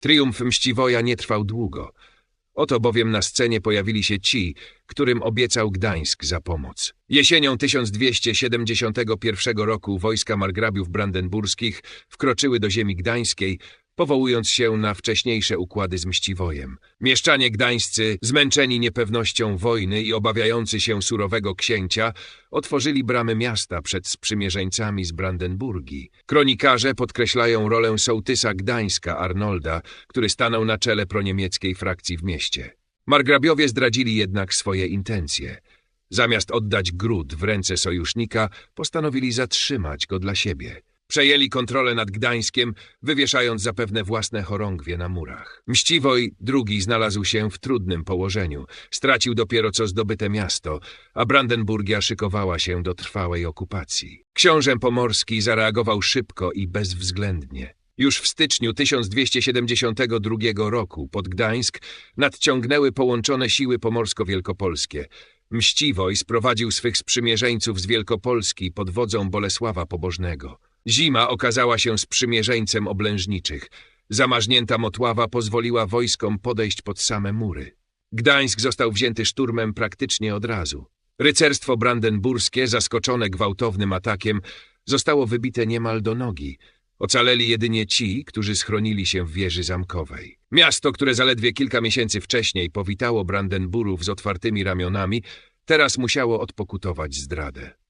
Triumf Mściwoja nie trwał długo. Oto bowiem na scenie pojawili się ci, którym obiecał Gdańsk za pomoc. Jesienią 1271 roku wojska margrabiów brandenburskich wkroczyły do ziemi gdańskiej, powołując się na wcześniejsze układy z Mściwojem. Mieszczanie gdańscy, zmęczeni niepewnością wojny i obawiający się surowego księcia, otworzyli bramy miasta przed sprzymierzeńcami z Brandenburgii. Kronikarze podkreślają rolę sołtysa Gdańska Arnolda, który stanął na czele proniemieckiej frakcji w mieście. Margrabiowie zdradzili jednak swoje intencje. Zamiast oddać gród w ręce sojusznika, postanowili zatrzymać go dla siebie. Przejęli kontrolę nad Gdańskiem, wywieszając zapewne własne chorągwie na murach. Mściwoj II znalazł się w trudnym położeniu. Stracił dopiero co zdobyte miasto, a Brandenburgia szykowała się do trwałej okupacji. Książę Pomorski zareagował szybko i bezwzględnie. Już w styczniu 1272 roku pod Gdańsk nadciągnęły połączone siły pomorsko-wielkopolskie. Mściwoj sprowadził swych sprzymierzeńców z Wielkopolski pod wodzą Bolesława Pobożnego. Zima okazała się sprzymierzeńcem oblężniczych. Zamarznięta Motława pozwoliła wojskom podejść pod same mury. Gdańsk został wzięty szturmem praktycznie od razu. Rycerstwo brandenburskie, zaskoczone gwałtownym atakiem, zostało wybite niemal do nogi. Ocaleli jedynie ci, którzy schronili się w wieży zamkowej. Miasto, które zaledwie kilka miesięcy wcześniej powitało Brandenburów z otwartymi ramionami, teraz musiało odpokutować zdradę.